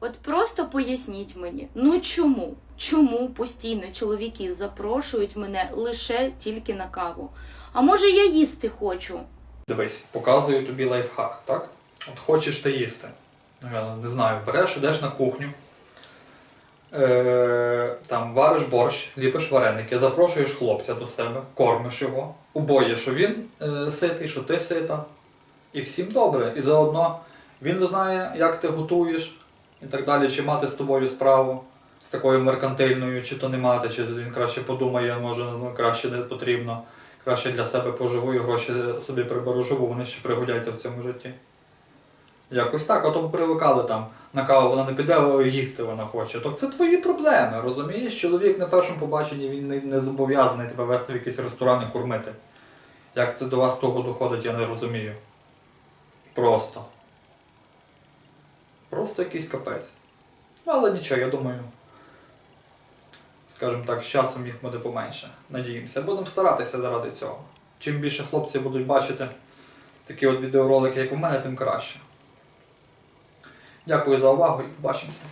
От просто поясніть мені, ну чому? Чому постійно чоловіки запрошують мене лише тільки на каву? А може я їсти хочу? Дивись, показую тобі лайфхак, так? От хочеш ти їсти. Не знаю, береш, йдеш на кухню, е, там вариш борщ, ліпиш вареники, запрошуєш хлопця до себе, кормиш його, обоє, що він е, ситий, що ти сита. І всім добре. І заодно він знає, як ти готуєш і так далі, чи мати з тобою справу з такою меркантильною, чи то не мати, чи він краще подумає, може ну, краще не потрібно. Краще для себе поживу і гроші собі прибережу, бо вони ще пригодяться в цьому житті. Якось так, а то привикали там на каву вона не піде, їсти вона хоче. Так це твої проблеми, розумієш? Чоловік на першому побаченні він не, не зобов'язаний тебе вести в якийсь ресторан і кормити. Як це до вас того доходить, я не розумію. Просто. Просто якийсь капець. Ну, але нічого, я думаю. Скажімо так, з часом їх буде поменше. Надіємося. Будемо старатися заради цього. Чим більше хлопці будуть бачити такі от відеоролики, як у мене, тим краще. Дякую за увагу і побачимося.